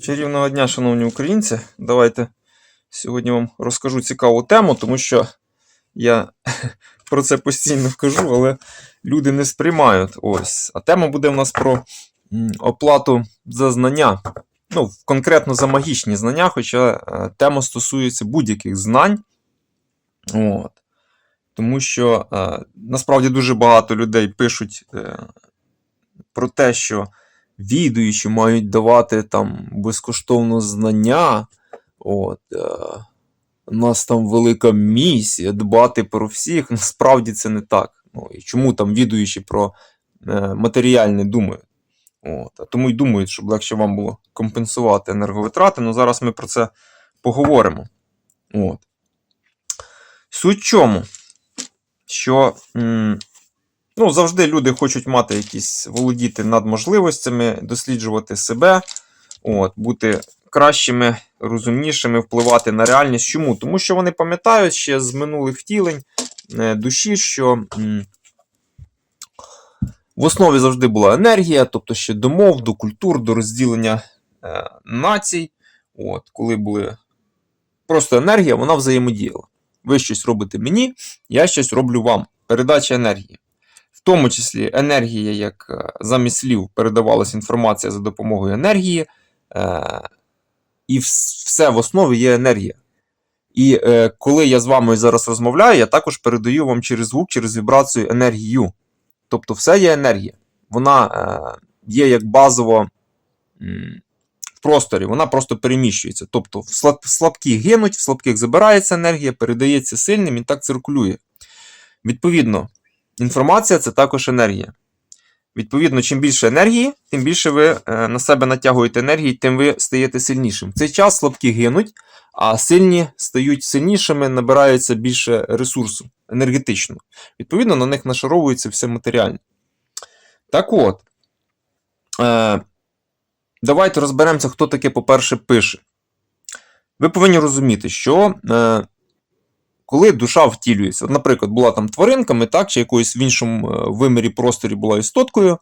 Чарівного дня, шановні українці. Давайте сьогодні вам розкажу цікаву тему, тому що я про це постійно кажу, але люди не сприймають. Ось. А тема буде в нас про оплату за знання. Ну, конкретно за магічні знання, хоча е, тема стосується будь-яких знань. От. Тому що е, насправді дуже багато людей пишуть е, про те, що відуючі мають давати там безкоштовно знання. От, е, у нас там велика місія дбати про всіх. Насправді це не так. Ну, і чому там відуючі про е, матеріальне думають? От, а тому й думають, щоб легше вам було компенсувати енерговитрати. Ну зараз ми про це поговоримо. От. Суть чому? Що м, ну, завжди люди хочуть мати якісь володіти над можливостями, досліджувати себе, от, бути кращими, розумнішими, впливати на реальність. Чому? Тому що вони пам'ятають ще з минулих втілень е, душі, що в основі завжди була енергія, тобто ще до мов, до культур, до розділення е, націй. От, коли були просто енергія, вона взаємодіяла. Ви щось робите мені, я щось роблю вам. Передача енергії. Тому числі енергія, як е, замість слів передавалася інформація за допомогою енергії, е, і все в основі є енергія. І е, коли я з вами зараз розмовляю, я також передаю вам через звук, через вібрацію енергію. Тобто, все є енергія. Вона є як базово в просторі, вона просто переміщується. Тобто, в слаб- слабкі гинуть, в слабких забирається енергія, передається сильним і так циркулює. Відповідно, інформація це також енергія. Відповідно, чим більше енергії, тим більше ви е, на себе натягуєте енергії, тим ви стаєте сильнішим. В цей час слабкі гинуть, а сильні стають сильнішими, набираються більше ресурсу енергетично. Відповідно, на них нашаровується все матеріальне. Так от, е, давайте розберемося, хто таке, по-перше, пише. Ви повинні розуміти, що е, коли душа втілюється, от, наприклад, була там тваринками, так, чи якоюсь в іншому е, вимірі просторі була істоткою,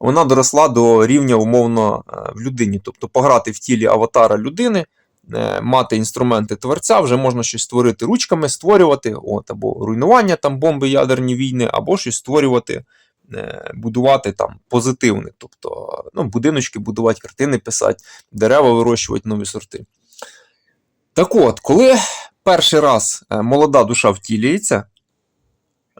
вона доросла до рівня умовно е, в людині. Тобто пограти в тілі аватара людини, е, мати інструменти творця, вже можна щось створити ручками, створювати, от, або руйнування там бомби, ядерні війни, або щось створювати, будувати там позитивне. Тобто ну, будиночки будувати, картини писати, дерева вирощувати, нові сорти. Так от, коли перший раз е, молода душа втілюється,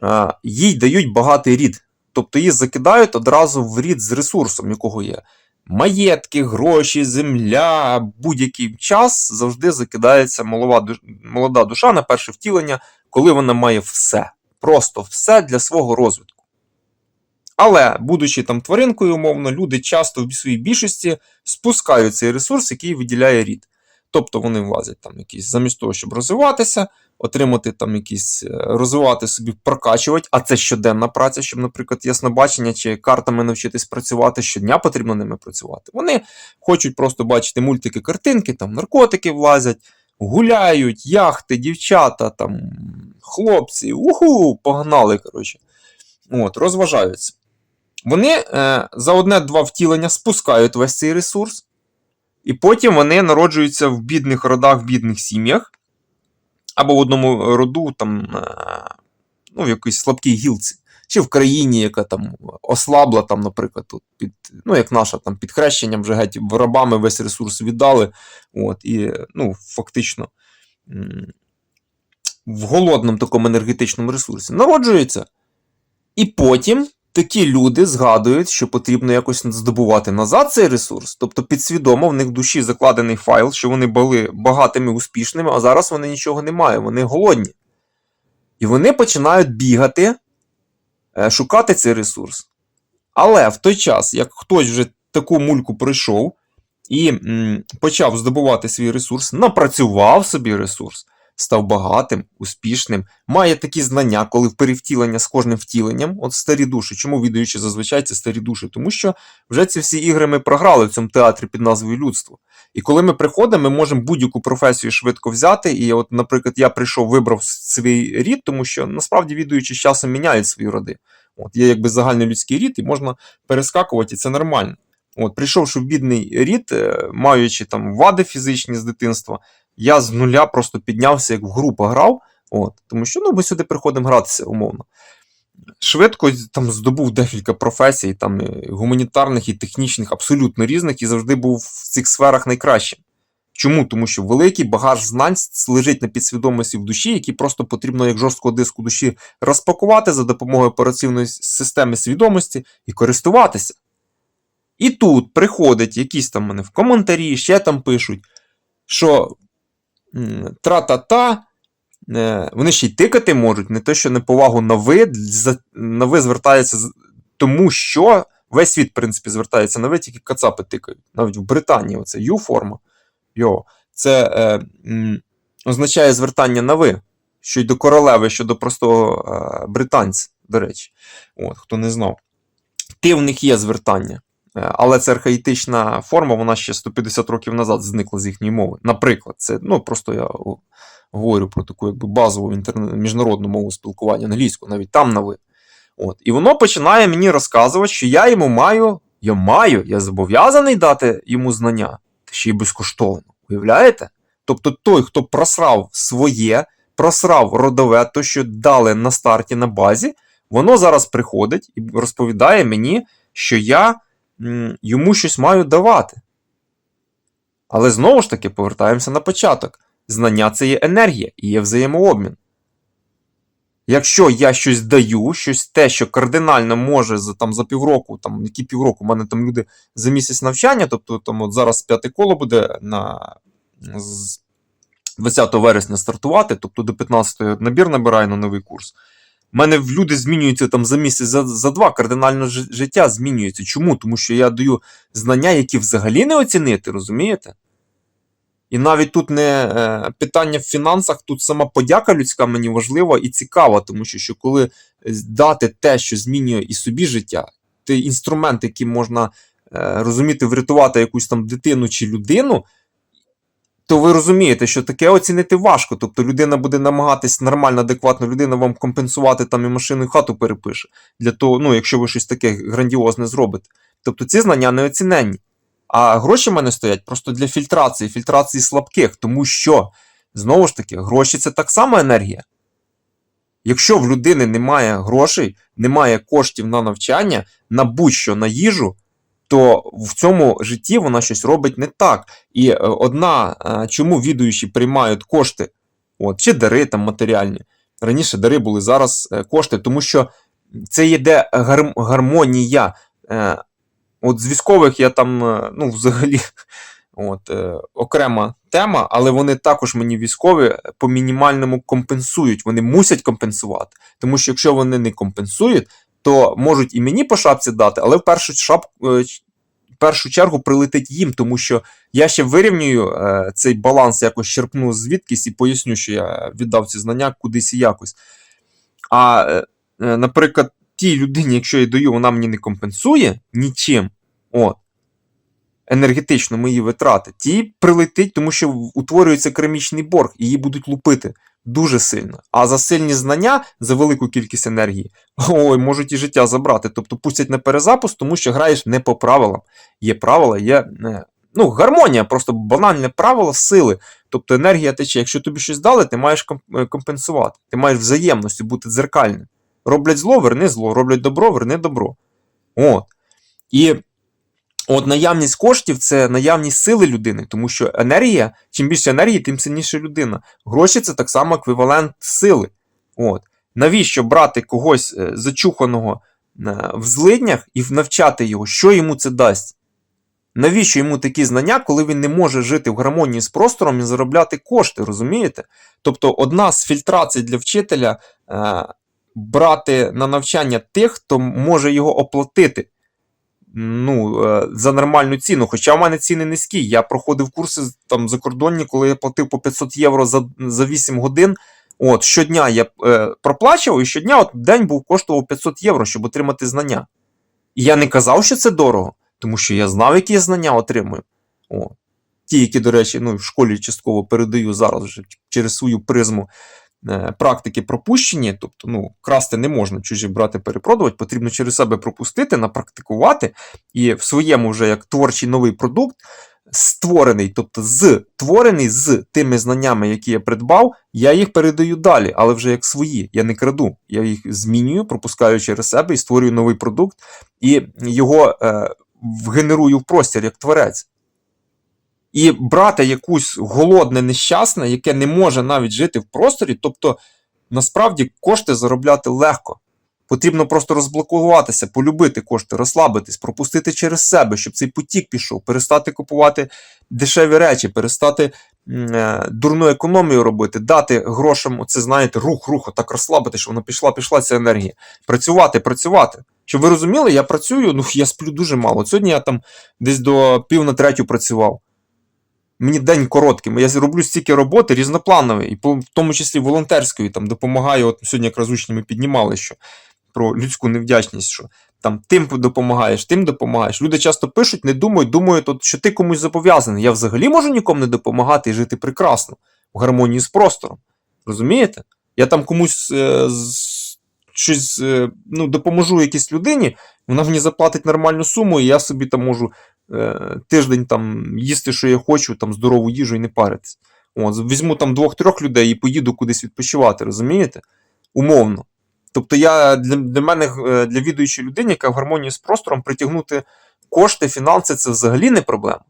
е, їй дають багатий рід. Тобто її закидають одразу в рід з ресурсом, якого є. Маєтки, гроші, земля, будь-який час завжди закидається молода, душа на перше втілення, коли вона має все. Просто все для свого розвитку. Але, будучи там тваринкою, умовно, люди часто в своїй більшості спускають цей ресурс, який виділяє рід. Тобто вони влазять там якісь, замість того, щоб розвиватися, отримати там якісь, е, розвивати собі, прокачувати, а це щоденна праця, щоб, наприклад, яснобачення чи картами навчитись працювати, щодня потрібно ними працювати. Вони хочуть просто бачити мультики, картинки, там наркотики влазять, гуляють, яхти, дівчата, там, хлопці, уху, погнали, коротше. От, розважаються. Вони е, за одне-два втілення спускають весь цей ресурс. І потім вони народжуються в бідних родах, в бідних сім'ях, або в одному роду, там, е, ну, в якійсь слабкій гілці, чи в країні, яка там ослабла, там, наприклад, тут під, ну, як наша, там, під хрещенням вже геть рабами весь ресурс віддали. От, і, ну, фактично, в голодному такому енергетичному ресурсі народжуються. І потім такі люди згадують, що потрібно якось здобувати назад цей ресурс. Тобто підсвідомо в них в душі закладений файл, що вони були багатими, успішними, а зараз вони нічого не мають, вони голодні. І вони починають бігати, е, шукати цей ресурс. Але в той час, як хтось вже таку мульку пройшов і м, почав здобувати свій ресурс, напрацював собі ресурс, став багатим, успішним, має такі знання, коли в перевтілення з кожним втіленням, от старі душі. Чому відаючи зазвичай це старі душі? Тому що вже ці всі ігри ми програли в цьому театрі під назвою людство. І коли ми приходимо, ми можемо будь-яку професію швидко взяти. І, от, наприклад, я прийшов, вибрав свій рід, тому що насправді відаючи з часом міняють свої роди. От є якби загальний людський рід, і можна перескакувати, і це нормально. От, прийшовши в бідний рід, е, маючи там вади фізичні з дитинства, я з нуля просто піднявся, як в групу грав. От, тому що ну, ми сюди приходимо гратися умовно. Швидко там здобув декілька професій, там і гуманітарних і технічних, абсолютно різних, і завжди був в цих сферах найкращим. Чому? Тому що великий багаж знань лежить на підсвідомості в душі, які просто потрібно як жорсткого диску душі розпакувати за допомогою операційної системи свідомості і користуватися. І тут приходять якісь там мене в коментарі, ще там пишуть, що тра-та-та, е, вони ще й тикати можуть, не те, що неповагу на ви, на ви звертається тому, що весь світ, в принципі, звертається на ви, тільки кацапи тикають. Навіть в Британії оце Ю-форма. Йо, це е, м, означає звертання на ви, що й до королеви, що до простого е, британця, до речі. От, хто не знав. Ти в них є звертання. Е, Але це архаїтична форма, вона ще 150 років назад зникла з їхньої мови. Наприклад, це ну просто я говорю про таку якби базову інтерне... міжнародну мову спілкування англійську, навіть там на ви. От. І воно починає мені розказувати, що я йому маю, я маю, я зобов'язаний дати йому знання, ще й безкоштовно. Уявляєте? Тобто той, хто просрав своє, просрав родове, то, що дали на старті на базі, воно зараз приходить і розповідає мені, що я йому щось маю давати. Але знову ж таки повертаємося на початок. Знання це є енергія і є взаємообмін. Якщо я щось даю, щось те, що кардинально може за, там, за півроку, там, які півроку, у мене там люди за місяць навчання, тобто там, от зараз п'яте коло буде на з 20 вересня стартувати, тобто до 15 набір набираю на новий курс. У мене люди змінюються там за місяць, за, за два, кардинально життя змінюється. Чому? Тому що я даю знання, які взагалі не оцінити, розумієте? І навіть тут не е, питання в фінансах, тут сама подяка людська мені важлива і цікава, тому що, що коли е, дати те, що змінює і собі життя, той інструмент, яким можна е, розуміти, врятувати якусь там дитину чи людину, то ви розумієте, що таке оцінити важко. Тобто людина буде намагатись нормально, адекватно людина вам компенсувати там і машину, і хату перепише. Для того, ну, якщо ви щось таке грандіозне зробите. Тобто ці знання не оціненні. А гроші в мене стоять просто для фільтрації, фільтрації слабких, тому що, знову ж таки, гроші це так само енергія. Якщо в людини немає грошей, немає коштів на навчання, на будь-що на їжу, то в цьому житті вона щось робить не так. І е, одна, е, чому відуючі приймають кошти, от, чи дари там матеріальні. Раніше дари були зараз е, кошти, тому що це йде гар- гармонія. От з військових я там, ну, взагалі, от, окрема тема, але вони також мені військові по мінімальному компенсують. Вони мусять компенсувати. Тому що якщо вони не компенсують, то можуть і мені по шапці дати, але в першу, шап, е, в першу чергу прилетить їм, тому що я ще вирівнюю е, цей баланс, якось черпну звідкись і поясню, що я віддав ці знання кудись і якось. А, е, е, наприклад, тій людині, якщо я даю, вона мені не компенсує нічим, от, енергетично мої витрати, ті прилетить, тому що утворюється керамічний борг, і її будуть лупити дуже сильно. А за сильні знання, за велику кількість енергії, ой, можуть і життя забрати. Тобто пустять на перезапуск, тому що граєш не по правилам. Є правила, є. е, Ну, гармонія, просто банальне правило сили. Тобто енергія тече. Якщо тобі щось дали, ти маєш е, компенсувати. Ти маєш взаємності бути дзеркальним. Роблять зло, верни зло, роблять добро, верни добро. От. І от наявність коштів це наявність сили людини, тому що енергія, чим більше енергії, тим сильніша людина. Гроші це так само еквівалент сили. От. Навіщо брати когось е, зачуханого е, в злиднях і навчати його, що йому це дасть? Навіщо йому такі знання, коли він не може жити в гармонії з простором і заробляти кошти, розумієте? Тобто, одна з фільтрацій для вчителя е, брати на навчання тих, хто може його оплатити ну, е, за нормальну ціну. Хоча в мене ціни низькі. Я проходив курси там закордонні, коли я платив по 500 євро за, за 8 годин. От, щодня я е, проплачував, і щодня от день був коштував 500 євро, щоб отримати знання. І я не казав, що це дорого, тому що я знав, які я знання отримую. О. Ті, які, до речі, ну, в школі частково передаю зараз вже через свою призму практики пропущені, тобто ну, красти не можна, чужі брати, перепродувати, потрібно через себе пропустити, напрактикувати і в своєму вже як творчий новий продукт створений, тобто зтворений з тими знаннями, які я придбав, я їх передаю далі, але вже як свої. Я не краду. Я їх змінюю, пропускаю через себе і створюю новий продукт, і його е, генерую в простір як творець. І брати якусь голодне нещасне, яке не може навіть жити в просторі, тобто насправді кошти заробляти легко. Потрібно просто розблокуватися, полюбити кошти, розслабитись, пропустити через себе, щоб цей потік пішов, перестати купувати дешеві речі, перестати е, дурну економію робити, дати грошам, оце знаєте, рух, рух, так розслабити, щоб вона пішла, пішла ця енергія. Працювати, працювати. Щоб ви розуміли, я працюю, ну я сплю дуже мало. Сьогодні я там десь до пів на третю працював. Мені день короткий, я роблю стільки роботи різнопланової, і в тому числі волонтерської, там допомагаю. От сьогодні якраз учні ми піднімали, що про людську невдячність, що там тим допомагаєш, тим допомагаєш. Люди часто пишуть, не думають, думають, от, що ти комусь зобов'язаний. Я взагалі можу нікому не допомагати і жити прекрасно, в гармонії з простором. Розумієте? Я там комусь е, щось е, ну, допоможу якійсь людині, вона мені заплатить нормальну суму, і я собі там можу е, тиждень там їсти, що я хочу, там здорову їжу і не паритись. От, візьму там двох-трьох людей і поїду кудись відпочивати, розумієте? Умовно. Тобто я для, для мене, е, для відуючої людини, яка в гармонії з простором, притягнути кошти, фінанси це взагалі не проблема.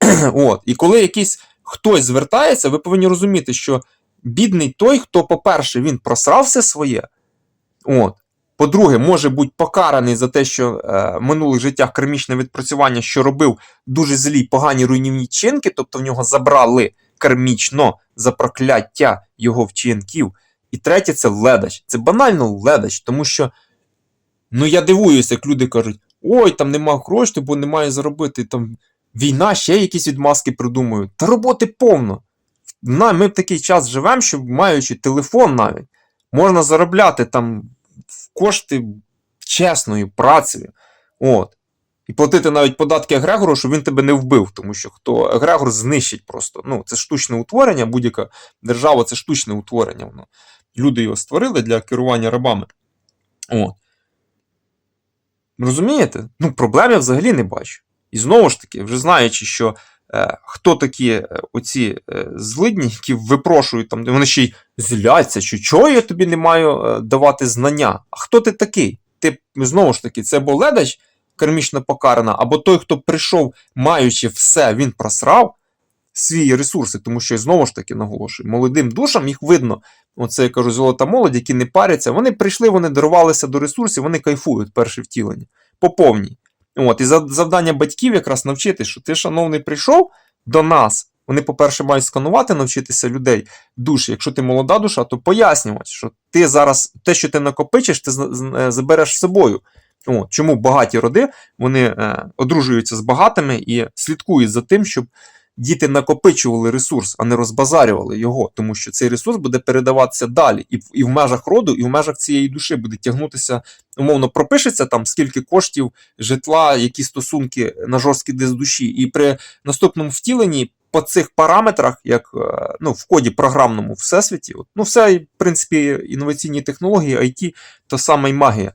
От. І коли якийсь хтось звертається, ви повинні розуміти, що бідний той, хто, по-перше, він просрав своє. От. По-друге, може бути покараний за те, що е, в минулих життях кармічне відпрацювання, що робив дуже злі, погані руйнівні чинки, тобто в нього забрали кармічно за прокляття його вчинків. І третє це ледач. Це банально ледач, тому що ну я дивуюся, як люди кажуть: ой, там нема грошей, бо немає заробити. Там війна, ще якісь відмазки придумують. Та роботи повно. Ми в такий час живемо, що маючи телефон навіть, можна заробляти там кошти чесною працею. От. І платити навіть податки Егрегору, щоб він тебе не вбив, тому що хто Егрегор знищить просто. Ну, це штучне утворення, будь-яка держава це штучне утворення. Воно. Люди його створили для керування рабами. От. Розумієте? Ну, проблем я взагалі не бачу. І знову ж таки, вже знаючи, що хто такі е, оці е, злидні, які випрошують там, вони ще й зляться, що чого я тобі не маю е, давати знання. А хто ти такий? Ти знову ж таки, це або ледач кармічно покарана, або той, хто прийшов, маючи все, він просрав свої ресурси, тому що знову ж таки наголошую, молодим душам їх видно. Оце я кажу, золота молодь, які не паряться. Вони прийшли, вони дарувалися до ресурсів, вони кайфують перше втілення. По повній. От, і за- завдання батьків якраз навчити, що ти, шановний, прийшов до нас. Вони, по-перше, мають сканувати, навчитися людей душі. Якщо ти молода душа, то пояснювати, що ти зараз те, що ти накопичиш, ти е, забереш з собою. От, чому багаті роди вони е, одружуються з багатими і слідкують за тим, щоб діти накопичували ресурс, а не розбазарювали його, тому що цей ресурс буде передаватися далі, і і в межах роду, і в межах цієї душі буде тягнутися, умовно, пропишеться там скільки коштів, житла, які стосунки на жорсткий диск душі. І при наступному втіленні по цих параметрах, як е, ну, в коді програмному всесвіті, от, ну, все, в принципі, інноваційні технології, IT, то саме й магія.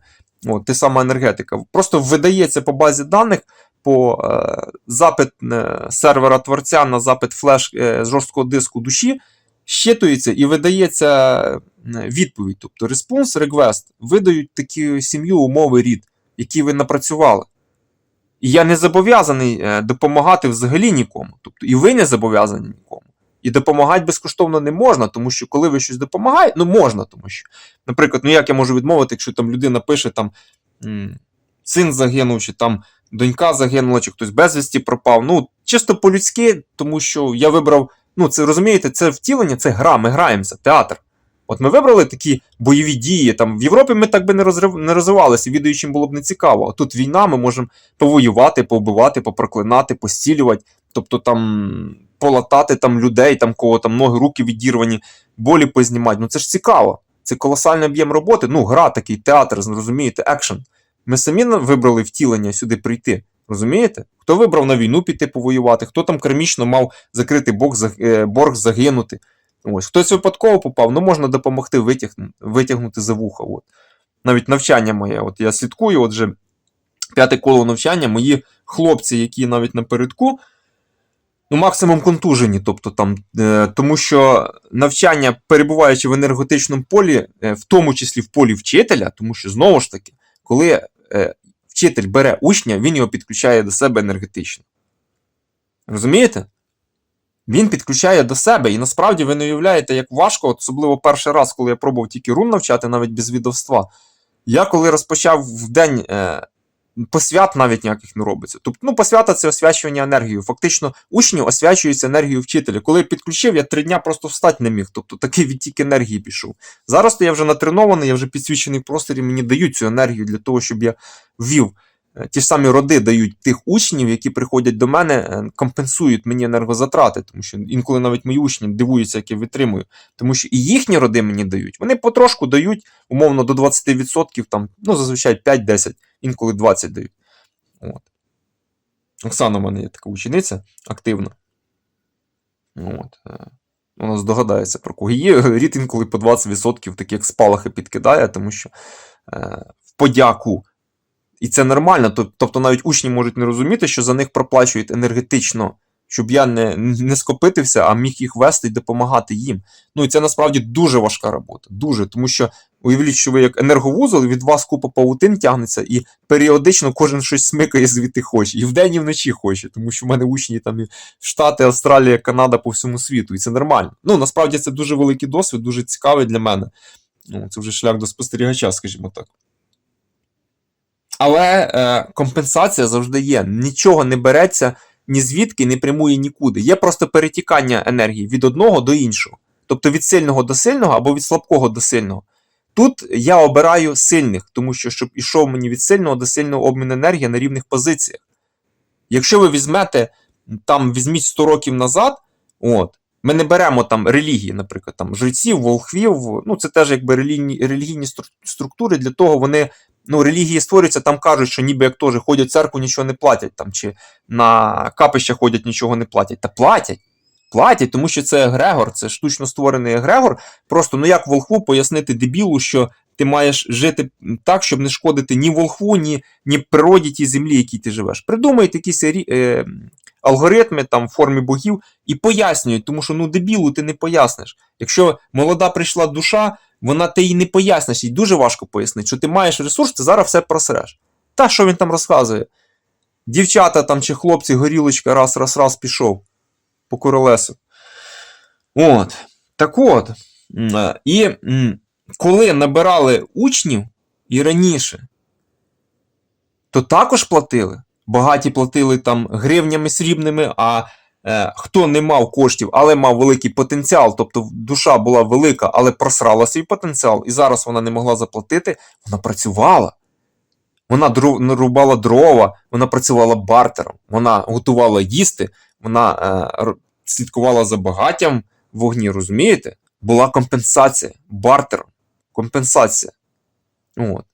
От, те сама енергетика. Просто видається по базі даних по е, запит е, сервера творця на запит флеш е, жорсткого диску душі, щитується і видається відповідь. Тобто response, request, видають таку сім'ю, умови, рід, які ви напрацювали. І я не зобов'язаний допомагати взагалі нікому. Тобто, і ви не зобов'язані нікому. І допомагати безкоштовно не можна, тому що коли ви щось допомагаєте, ну можна, тому що, наприклад, ну як я можу відмовити, якщо там людина пише там син загинув, чи там донька загинула, чи хтось безвісті пропав. Ну, чисто по-людськи, тому що я вибрав, ну це розумієте, це втілення, це гра, ми граємося, театр. От ми вибрали такі бойові дії. Там в Європі ми так би не розрив... не розвивалися, відуючим було б не цікаво. А тут війна, ми можемо повоювати, повбивати, попроклинати, постілювати, тобто там полатати там людей, там кого там ноги, руки відірвані, болі познімати. Ну це ж цікаво. Це колосальний об'єм роботи. Ну, гра такий, театр, розумієте, екшен. Ми самі вибрали втілення сюди прийти. Розумієте? Хто вибрав на війну піти повоювати, хто там кармічно мав закрити борг, е, борг загинути. Ось, хтось випадково попав, ну можна допомогти витягнути, витягнути за вуха. От. Навіть навчання моє. От я слідкую, от вже п'яте коло навчання, мої хлопці, які навіть напередку, ну, максимум контужені. Тобто, там, е, тому що навчання, перебуваючи в енергетичному полі, е, в тому числі в полі вчителя, тому що знову ж таки, коли вчитель бере учня, він його підключає до себе енергетично. Розумієте? Він підключає до себе, і насправді ви не уявляєте, як важко, особливо перший раз, коли я пробував тільки рун навчати, навіть без відовства. Я коли розпочав в день е, посвят навіть ніяких не робиться. Тобто, ну, посвята це освячування енергією. Фактично, учні освячуються енергією вчителя. Коли я підключив, я три дня просто встати не міг. Тобто такий відтік енергії пішов. Зараз то я вже натренований, я вже підсвічений в просторі, мені дають цю енергію для того, щоб я ввів. Е, Ті ж самі роди дають тих учнів, які приходять до мене, е, компенсують мені енергозатрати, тому що інколи навіть мої учні дивуються, як я витримую. Тому що і їхні роди мені дають. Вони потрошку дають, умовно, до 20%, там, ну, зазвичай 5-10, інколи 20 дають. От. Оксана в мене є така учениця активна. От. е, Вона здогадається про кого. Її рід інколи по 20% такі як спалахи підкидає, тому що е, в подяку. І це нормально. Тобто навіть учні можуть не розуміти, що за них проплачують енергетично, щоб я не, не скопитився, а міг їх вести і допомагати їм. Ну і це насправді дуже важка робота. Дуже. Тому що уявіть, що ви як енерговузол, від вас купа павутин тягнеться, і періодично кожен щось смикає звідти хоче. І вдень, і вночі хоче, тому що в мене учні там і Штати, Австралія, Канада по всьому світу. І це нормально. Ну насправді це дуже великий досвід, дуже цікавий для мене. Ну, це вже шлях до спостерігача, скажімо так. Але е, компенсація завжди є. Нічого не береться ні звідки, не прямує нікуди. Є просто перетікання енергії від одного до іншого. Тобто від сильного до сильного або від слабкого до сильного. Тут я обираю сильних, тому що щоб ішов мені від сильного до сильного обмін енергії на рівних позиціях. Якщо ви візьмете, там візьміть 100 років назад, от, ми не беремо там релігії, наприклад, там жреців, волхвів, ну це теж якби релігійні, релігійні структури, для того вони ну, релігії створюються, там кажуть, що ніби як теж ходять в церкву, нічого не платять, там, чи на капища ходять, нічого не платять. Та платять. Платять, тому що це егрегор, це штучно створений егрегор. Просто ну як волхву пояснити дебілу, що ти маєш жити так, щоб не шкодити ні волхву, ні, ні природі тій землі, якій ти живеш. Придумають якісь рі- е, алгоритми там в формі богів і пояснюють, тому що ну дебілу ти не поясниш. Якщо молода прийшла душа, вона ти їй не поясниш, їй дуже важко пояснити, що ти маєш ресурс, ти зараз все просреш. Та що він там розказує? Дівчата там чи хлопці, горілочка, раз, раз, раз пішов по королесу. От. Так от. е, І коли набирали учнів і раніше, то також платили. Багаті платили там гривнями срібними, а хто не мав коштів, але мав великий потенціал, тобто душа була велика, але просрала свій потенціал, і зараз вона не могла заплатити, вона працювала. Вона рубала дрова, вона працювала бартером, вона готувала їсти, вона е, слідкувала за багаттям вогні, розумієте? Була компенсація, бартером, компенсація. От.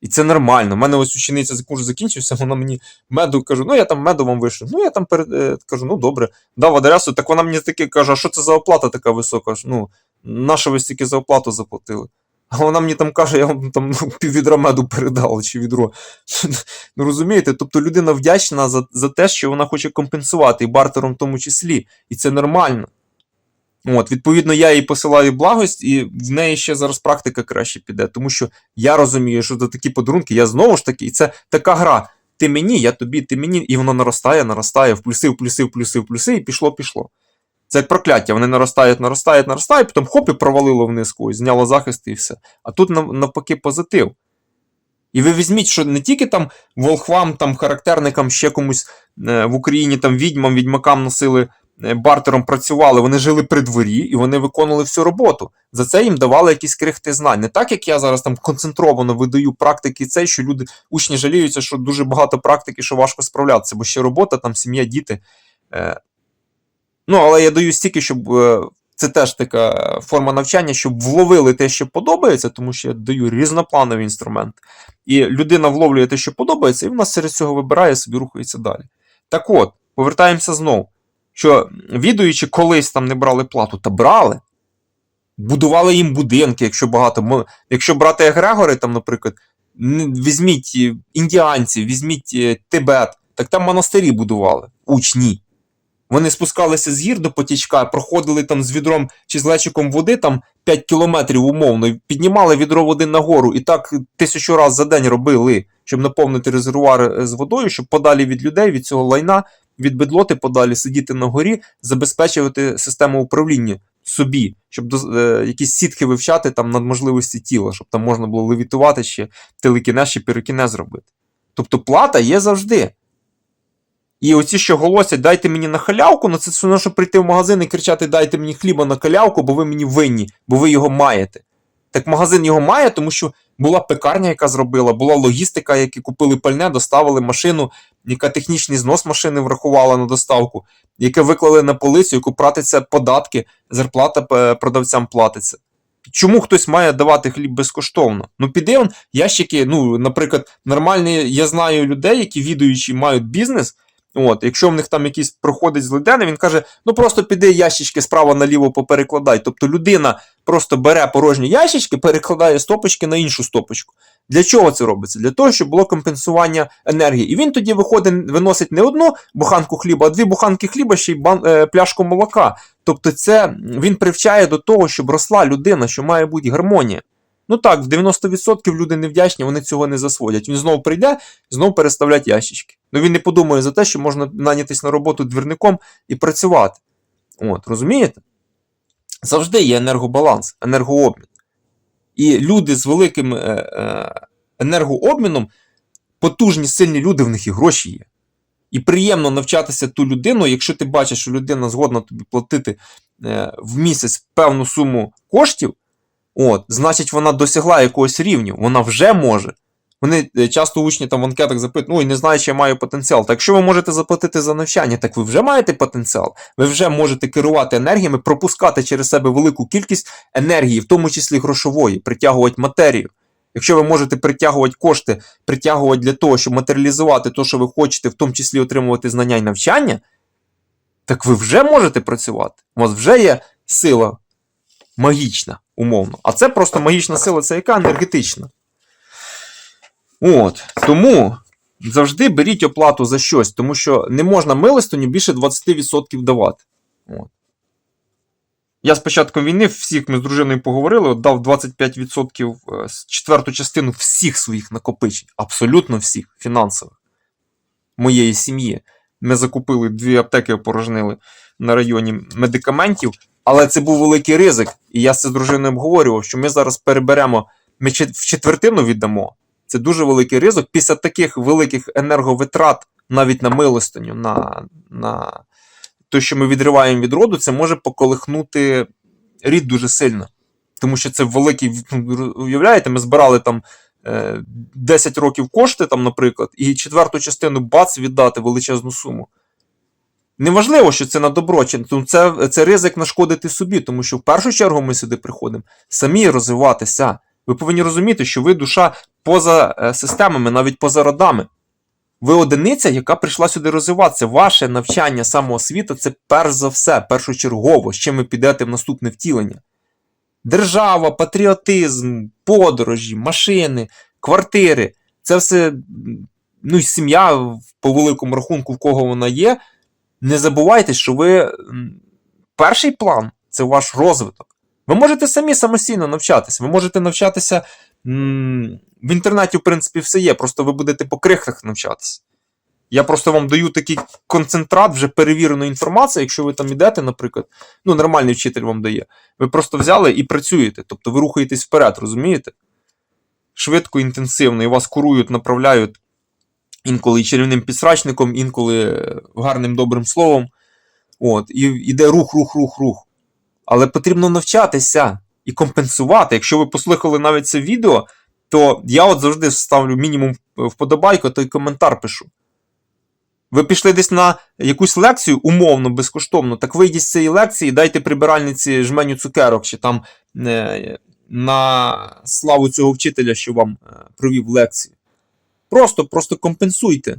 І це нормально. У мене ось учениця курс закінчився, вона мені меду кажу, ну я там меду вам вийшов. Ну я там перед, е, кажу, ну добре, дав адресу, так вона мені таки каже, а що це за оплата така висока? Ну, на що ви стільки за оплату заплатили? А вона мені там каже, я вам там ну, піввідра меду передала чи відро. Ну розумієте, тобто людина вдячна за, за те, що вона хоче компенсувати, і бартером в тому числі. І це нормально. От, відповідно, я їй посилаю благость, і в неї ще зараз практика краще піде, тому що я розумію, що за такі подарунки, я знову ж таки, і це така гра. Ти мені, я тобі, ти мені, і воно наростає, наростає, в плюси, в плюси, в плюси, в плюси, і пішло, пішло. Це як прокляття, вони наростають, наростають, наростають, потім хоп і провалило вниз когось, зняло захист і все. А тут навпаки позитив. І ви візьміть, що не тільки там волхвам, там характерникам, ще комусь е, в Україні там відьмам, відьмакам носили бартером працювали, вони жили при дворі і вони виконували всю роботу. За це їм давали якісь крихти знань. Не так, як я зараз там концентровано видаю практики цей, що люди, учні жаліються, що дуже багато практики, що важко справлятися, бо ще робота, там сім'я, діти. Е, Ну, але я даю стільки, щоб е, це теж така е, форма навчання, щоб вловили те, що подобається, тому що я даю різнопланові інструменти. І людина вловлює те, що подобається, і вона серед цього вибирає собі рухається далі. Так от, повертаємося знову. Що відуючи колись там не брали плату, та брали. Будували їм будинки, якщо багато. Якщо брати егрегори, там, наприклад, візьміть е, індіанців, візьміть е, Тибет, так там монастирі будували, учні. Вони спускалися з гір до потічка, проходили там з відром чи з лечиком води там 5 кілометрів умовно, піднімали відро води нагору, і так тисячу разів за день робили, щоб наповнити резервуар е, з водою, щоб подалі від людей, від цього лайна, від бедлоти подалі сидіти на горі, забезпечувати систему управління собі, щоб е, якісь сітки вивчати там над можливості тіла, щоб там можна було левітувати ще телекінез чи пірокінез робити. Тобто плата є завжди. І оці, що голосять, дайте мені на халявку, ну це все щоб прийти в магазин і кричати, дайте мені хліба на халявку, бо ви мені винні, бо ви його маєте. Так магазин його має, тому що була пекарня, яка зробила, була логістика, які купили пальне, доставили машину, яка технічний знос машини врахувала на доставку, яке виклали на полицю, яку платиться податки, зарплата е, продавцям платиться. Чому хтось має давати хліб безкоштовно? Ну, піде он, ящики, ну, наприклад, нормальні, я знаю людей, які відуючі мають бізнес. От, якщо в них там якийсь проходить злиденний, він каже: ну просто піди ящички справа наліво поперекладай. Тобто людина просто бере порожні ящички, перекладає стопочки на іншу стопочку. Для чого це робиться? Для того, щоб було компенсування енергії. І він тоді виходить, виносить не одну буханку хліба, а дві буханки хліба, ще й бан, е, пляшку молока. Тобто, це він привчає до того, щоб росла людина, що має бути гармонія. Ну так, в 90% люди невдячні, вони цього не засводять. Він знову прийде, знову переставлять ящички. Ну він не подумає за те, що можна нанятись на роботу двірником і працювати. От, розумієте? Завжди є енергобаланс, енергообмін. І люди з великим е, е, енергообміном, потужні, сильні люди, в них і гроші є. І приємно навчатися ту людину, якщо ти бачиш, що людина згодна тобі платити е, в місяць певну суму коштів, от, значить вона досягла якогось рівню, вона вже може. Вони е, часто учні там в анкетах запитують, ну і не знаю, чи я маю потенціал. Так якщо ви можете заплатити за навчання, так ви вже маєте потенціал. Ви вже можете керувати енергіями, пропускати через себе велику кількість енергії, в тому числі грошової, притягувати матерію. Якщо ви можете притягувати кошти, притягувати для того, щоб матеріалізувати те, що ви хочете, в тому числі отримувати знання і навчання, так ви вже можете працювати. У вас вже є сила магічна, умовно. А це просто магічна сила, це яка енергетична. От. Тому завжди беріть оплату за щось, тому що не можна милостиню більше 20% давати. От. Я з початком війни всіх ми з дружиною поговорили, от дав 25% е, четверту частину всіх своїх накопичень, абсолютно всіх фінансових моєї сім'ї. Ми закупили дві аптеки, опорожнили на районі медикаментів, але це був великий ризик. І я це з дружиною обговорював, що ми зараз переберемо, ми в четвертину віддамо. Це дуже великий ризик. Після таких великих енерговитрат, навіть на милостиню, на, на те, що ми відриваємо від роду, це може поколихнути рід дуже сильно. Тому що це великий. ну, Уявляєте, ми збирали там е, 10 років кошти, там, наприклад, і четверту частину бац віддати величезну суму. Неважливо, що це на добро, чи ну, це, це ризик нашкодити собі, тому що в першу чергу ми сюди приходимо самі розвиватися. Ви повинні розуміти, що ви душа поза е, системами, навіть поза родами. Ви одиниця, яка прийшла сюди розвиватися. Ваше навчання самоосвіта це перш за все, першочергово, з чим ви підете в наступне втілення. Держава, патріотизм, подорожі, машини, квартири це все, ну сім'я по великому рахунку, в кого вона є. Не забувайте, що ви перший план це ваш розвиток. Ви можете самі самостійно навчатися. Ви можете навчатися в інтернеті, в принципі, все є. Просто ви будете по крихтах навчатися. Я просто вам даю такий концентрат вже перевіреної інформації, якщо ви там ідете, наприклад, ну, нормальний вчитель вам дає. Ви просто взяли і працюєте, тобто ви рухаєтесь вперед, розумієте? Швидко, інтенсивно, і вас курують, направляють інколи чарівним підсрачником, інколи гарним добрим словом. От, і йде рух, рух, рух, рух. Але потрібно навчатися і компенсувати. Якщо ви послухали навіть це відео, то я от завжди ставлю мінімум вподобайку, то й коментар пишу. Ви пішли десь на якусь лекцію, умовно, безкоштовно, так вийдіть з цієї лекції, дайте прибиральниці жменю цукерок, чи там е, на славу цього вчителя, що вам е, провів лекцію. Просто, просто компенсуйте.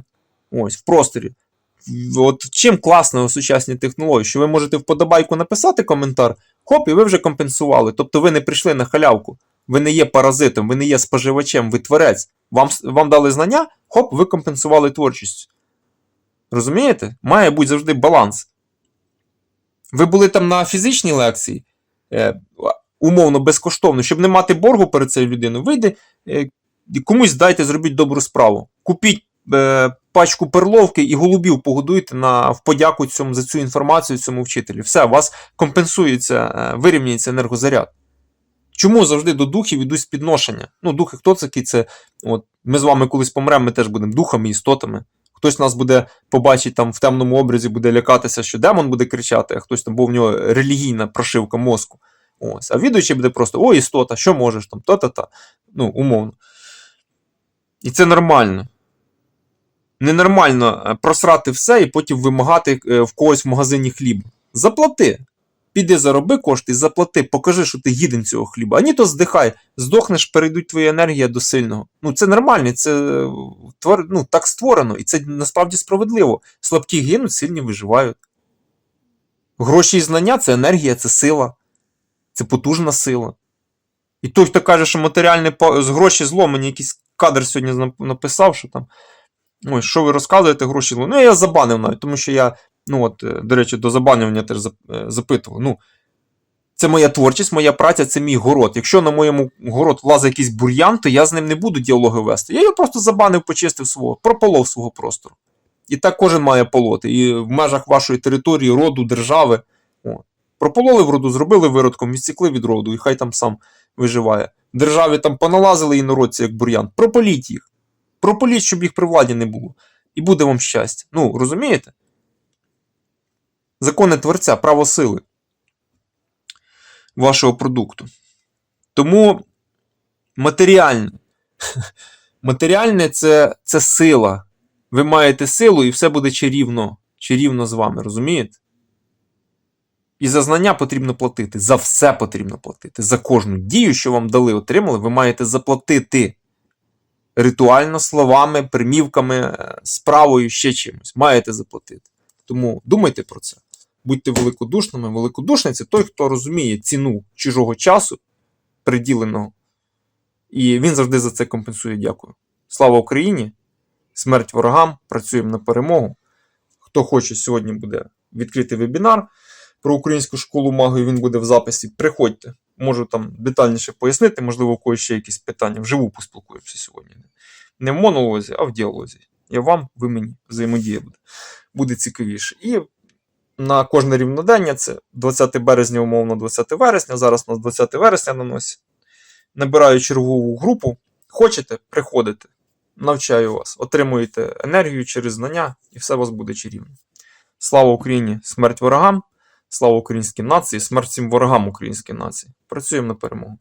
Ось, в просторі. от чим класно сучасні технології, що ви можете вподобайку написати коментар, хоп, і ви вже компенсували. Тобто ви не прийшли на халявку, ви не є паразитом, ви не є споживачем, ви творець. Вам, вам дали знання, хоп, ви компенсували творчістю. Розумієте? Має бути завжди баланс. Ви були там на фізичній лекції, е, умовно безкоштовно, щоб не мати боргу перед цією людиною, вийде, е, комусь дайте, зробіть добру справу. Купіть е, пачку перловки і голубів погодуйте на, в подяку цьому, за цю інформацію цьому вчителю. Все, вас компенсується, е, вирівняється енергозаряд. Чому завжди до духів ідуть підношення? Ну, духи хто це такий? Це, от, ми з вами колись помремо, ми теж будемо духами, істотами. Хтось нас буде побачить там в темному образі, буде лякатися, що демон буде кричати, а хтось там, бо в нього релігійна прошивка мозку. Ось. А відуючий буде просто: о, істота, що можеш там, та-та-та. Ну, умовно. І це нормально. Ненормально е, просрати все і потім вимагати е, в когось в магазині хліб. Заплати. Піди зароби кошти заплати, покажи, що ти гіден цього хліба. А ні, то здихай, здохнеш, перейдуть твоя енергія до сильного. Ну, це нормально, це е, ну, так створено, і це насправді справедливо. Слабкі гинуть, сильні виживають. Гроші і знання це енергія, це сила, це потужна сила. І той, хто каже, що матеріальне з гроші зло, мені якийсь кадр сьогодні написав, що там. Ой, що ви розказуєте, гроші. Ну, я забанив навіть, тому що я, ну от, е, до речі, до забанювання теж е, запитував. Ну, це моя творчість, моя праця, це мій город. Якщо на моєму город влазить якийсь бур'ян, то я з ним не буду діалоги вести. Я його просто забанив, почистив свого, прополов свого простору. І так кожен має полоти. І в межах вашої території, роду, держави. О. Пропололи в роду, зробили виродком, відсікли від роду, і хай там сам виживає. Державі там поналазили інородці, як бур'ян. Прополіть їх. Прополіть, щоб їх при владі не було. І буде вам щастя. Ну, розумієте? Закони творця, право сили вашого продукту. Тому матеріальне. Матеріальне це, це сила. Ви маєте силу, і все буде чарівно, чарівно з вами, розумієте? І за знання потрібно платити. За все потрібно платити. За кожну дію, що вам дали, отримали, ви маєте заплатити. Ритуально, словами, примівками, е, справою, ще чимось. Маєте заплатити. Тому думайте про це. Будьте великодушними. Великодушний це той, хто розуміє ціну чужого часу, приділеного. І він завжди за це компенсує. Дякую. Слава Україні! Смерть ворогам! Працюємо на перемогу. Хто хоче, сьогодні буде відкритий вебінар про українську школу магії, він буде в записі. Приходьте, можу там детальніше пояснити, можливо, у когось ще якісь питання. Вживу поспілкуємося сьогодні. Не в монолозі, а в діалозі. Я вам, ви мені. Взаємодія буде. Буде цікавіше. І на кожне рівнодення це 20 березня, умовно, 20 вересня. Зараз у нас 20 вересня на носі. Набираю чергову групу. Хочете, приходите. Навчаю вас, отримуєте енергію через знання, і все у вас буде чарівно. Слава Україні! Смерть ворогам! Слава українській нації, смерть всім ворогам української нації. Працюємо на перемогу.